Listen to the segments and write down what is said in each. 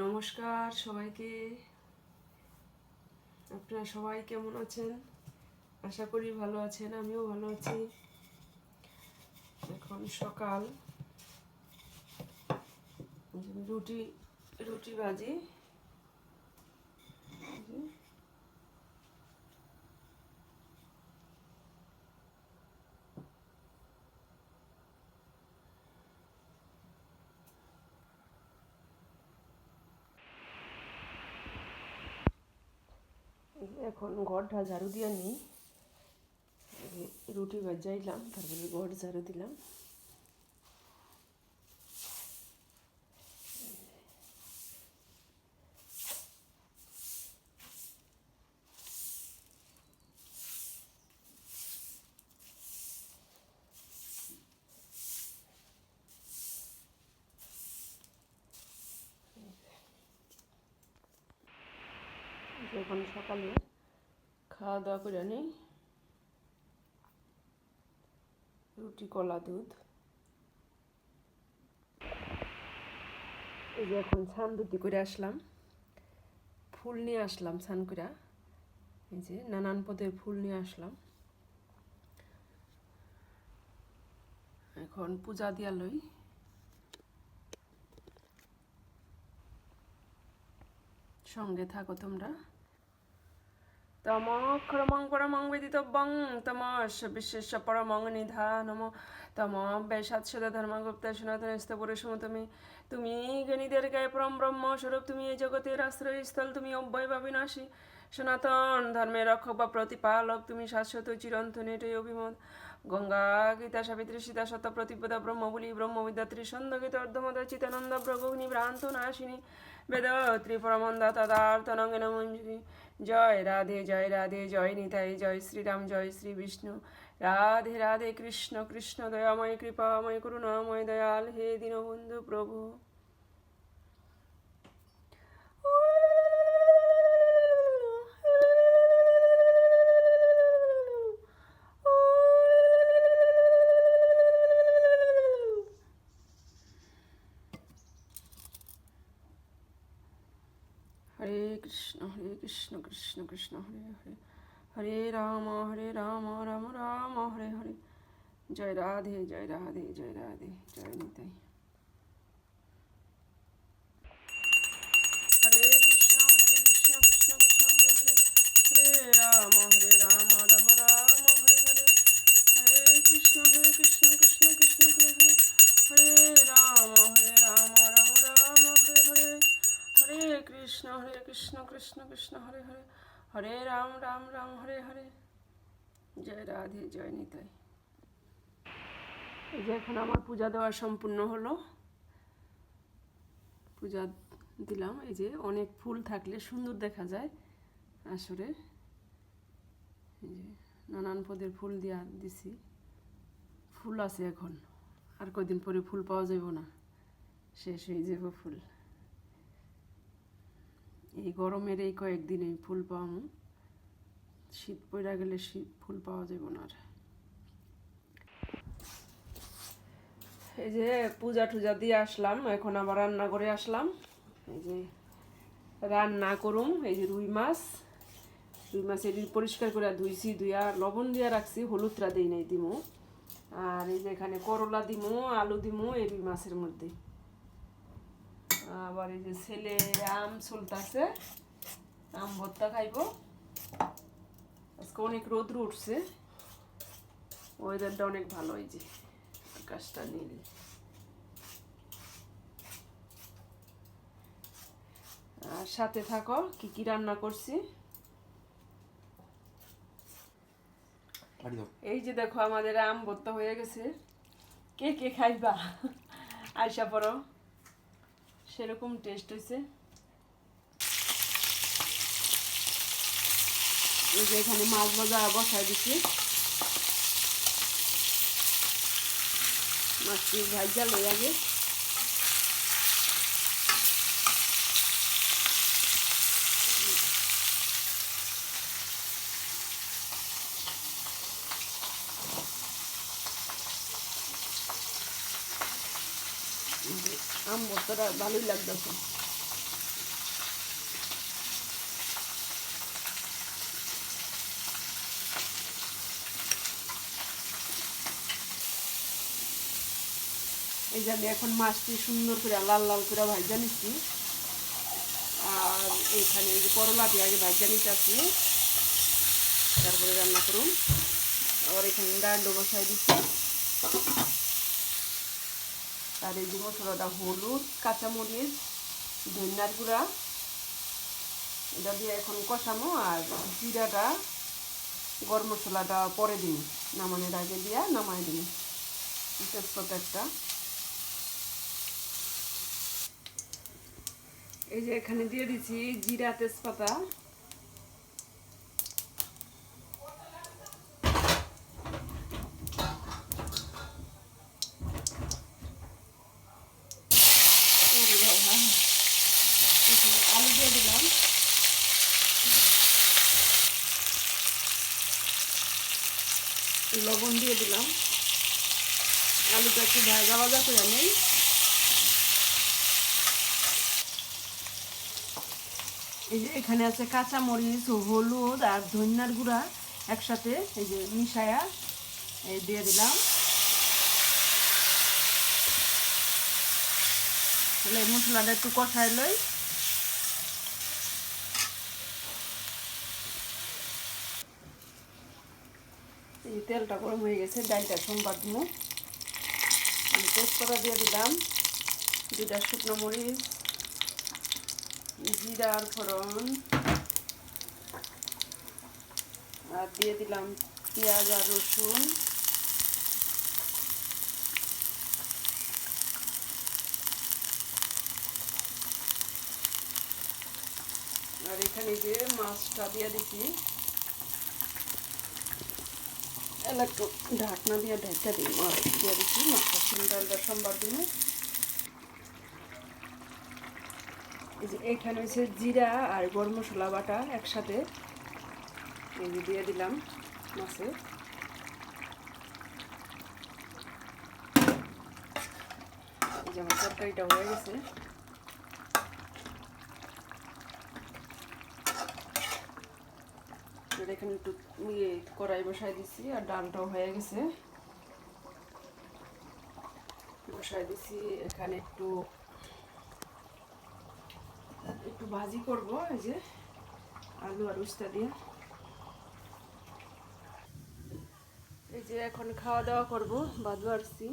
নমস্কার সবাইকে। আপনারা সবাই কেমন আছেন? আশা করি ভালো আছেন, আমিও ভালো আছি। এখন সকাল। রুটি রুটি ভাজি। এখন ঘরটা ঝাড়ু দিয়ে নিই। রুটি ভাজাইলাম তারপরে ঘর ঝাড়ু দিলাম। এখন সকালে খাওয়া দাওয়া করে নিই। রুটি, কলা, দুধ। এই যে এখন ছান দুটি করে আসলাম। ফুল নিয়ে আসলাম ছান করে এই যে নানান পদের ফুল নিয়ে আসলাম। এখন পূজা দিয়া লই। সঙ্গে থাকো তোমরা। তমক্ষরমং পরমং বেদিতব্যং তমস বিশ্বেশ পরমং নিধানম তম বেশাৎসদ ধর্মগুপ্ত সনাতন স্তপুরুষম তুমি তুমি গণিতের গায়ে পরম ব্রহ্ম স্বরূপ তুমি এই জগতের আশ্রয়স্থল তুমি অব্যয় বা বিনাশী সনাতন ধর্মের রক্ষক বা প্রতিপালক তুমি শাশ্বত চিরন্তন এটাই অভিমত গঙ্গা গীতা সাবিত্রী সীতা সত্য প্রতিপদা ব্রহ্মবলি ব্রহ্মবিদ্যাত্রী ছন্দগীত অর্ধমদ চিতানন্দ প্রভুগ্নি ভ্রান্ত নাশিনী বেদত্রী পরমন্দা তদার্থ নঙ্গন মঞ্জুরি জয় রাধে জয় রাধে, জয় নিতাই, জয় শ্রীরাম, জয় শ্রী বিষ্ণু। রাধে রাধে কৃষ্ণ কৃষ্ণ, দয়াময়, কৃপাময়, করুণাময়, দয়াল হে দীনবন্ধু প্রভু হরে কৃষ্ণ হরে কৃষ্ণ কৃষ্ণ কৃষ্ণ হরে হরে হরে রাম হরে রাম রাম রাম হরে হরে জয় রাধে জয় রাধে জয় রাধে জয় নিতাই হরে কৃষ্ণ হরে কৃষ্ণ কৃষ্ণ কৃষ্ণ হরে হরে হরে রাম হরে রাম রাম রাম হরে হরে হরে কৃষ্ণ হরে কৃষ্ণ কৃষ্ণ কৃষ্ণ, হরে হরে। হরে রাম রাম রাম, হরে হরে। জয় রাধে, জয় নিতাই। এই যে এখন আমার পূজা দেওয়া সম্পূর্ণ হলো। পূজা দিলাম। এই যে অনেক ফুল থাকলে সুন্দর দেখা যায় আসরে। এই যে নানান পদের ফুল দিয়া দিছি। ফুল আছে এখন। আর কদিন পরে ফুল পাওয়া যাবে না। শেষ হয়ে যাবে ফুল। এই গরমের এই কয়েকদিন এই ফুল পাওয়া শীত পড়া গেলে শীত ফুল পাওয়া যাবে না আর। এই যে পূজা টুজা দিয়ে আসলাম, এখন আবার রান্না করে আসলাম। এই যে রান্না করুম, এই যে রুই মাছ। রুই মাছ এটি পরিষ্কার করে ধুইছি, ধুইয়া লবণ দিয়া রাখছি, হলুদরা দিই নাই দিমু। আর এই যে এখানে করলা দিমু, আলু দিমু, এই রুই মাছের মধ্যে। আবার এই যে ছেলে আম চলতেছে আম ভর্তা খাইব। আজকে অনেক রোদ্র উঠছে। ওয়েদারটা অনেক ভালো এই যে আকাশটা নীল। আর সাথে থাকো কি কি রান্না করছি? এই যে দেখো আমাদের আম ভর্তা হয়ে গেছে। কে কে খাইবা? আইসা পড়ো। সেরকম টেস্ট হয়েছে এই যে এখানে মাছ ভাজা বসাই দিচ্ছি মাছটি ভাজা লই আগে মাংসটা ভালোই লাগতো এই জানি এখন মাছটি সুন্দর করে লাল লাল করে ভাজা জানিস আর এইখানে এই যে করলাটি আগে ভাই জানিস আছি তারপরে রান্না করুন। আবার এখানে ডাল বসাই দিচ্ছি। আর এই যে মশলাটা হলুদ, কাঁচামরিচ, ধনিয়ার গুঁড়া, এটা দিয়ে এখন কষামো আর জিরাটা, গরম মশলাটা পরে দিন, নামানোর আগে দিয়া নামাই দিন, তেজপাতা একটা। এই যে এখানে দিয়ে দিচ্ছি জিরা তেজপাতা ওরে বাবা। এখানে আলু দিয়ে দিলাম লবণ দিয়ে দিলাম। আলুটা একটু ভাজা ভাজা করে নেই। এই যে এখানে আছে কাঁচা মরিচ হলুদ আর ধনিয়ার গুঁড়া একসাথে এই যে মিশায়া, এই দিয়ে দিলাম। তাহলে মশলাটা একটু কষাই লই। এই তেলটা গরম হয়ে গেছে ডালটা সোমবার দিব আমি তেজপাতা দিয়ে দিলাম দুটা শুকনো মরিচ জিরার ফোড়ন, আর দিয়ে দিলাম পেঁয়াজ আর রসুন। আর এখানে যে মাছটা দিয়ে দিচ্ছি এলা একটু ঢাকনা দিয়ে ঢাকা দিই মাছ দিয়ে দিচ্ছি মাছটা ডালটা সোমবার দিনে এই যে এখানে হচ্ছে জিরা আর গরম মশলা বাটা একসাথে। এই যে দিয়ে দিলাম মাছে। এই যে আমার তরকারিটা হয়ে গেছে। এখানে একটু ইয়ে কড়াই বসাই দিচ্ছি আর ডালটাও হয়ে গেছে। বসাই দিচ্ছি এখানে একটু একটু ভাজি করব, এই যে আলু আর উস্তা দিয়ে। এই যে এখন খাওয়া দাওয়া করব বাদ বাড়ছি।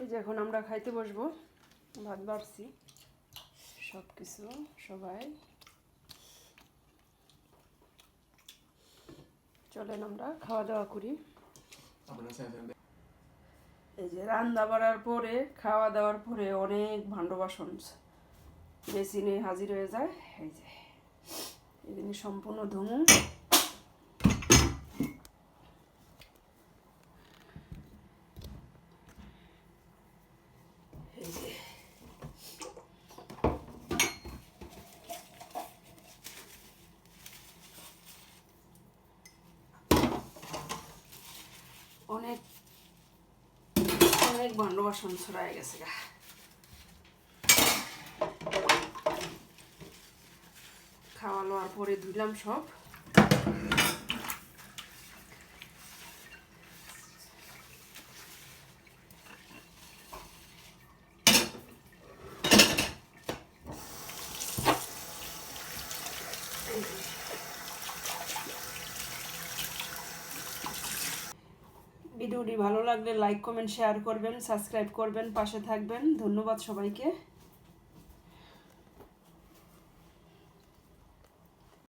এই যে এখন আমরা খাইতে বসবো। ভাত বাড়ছি। সব কিছু সবাই। চলেন আমরা খাওয়া দাওয়া করি এই যে রান্না বাড়ার পরে খাওয়া দাওয়ার পরে অনেক ভাণ্ড বাসন বেসিনে হাজির হয়ে যায়। এই যে এখানে সম্পূর্ণ ধুমু এই যে অনেক ভাণ্ড বাসন ছড়াই গেছে গা। খাওয়া লওয়ার পরে ধুলাম সব। ভিডিওটি ভালো লাগলে লাইক কমেন্ট শেয়ার করবেন সাবস্ক্রাইব করবেন পাশে থাকবেন। ধন্যবাদ সবাইকে।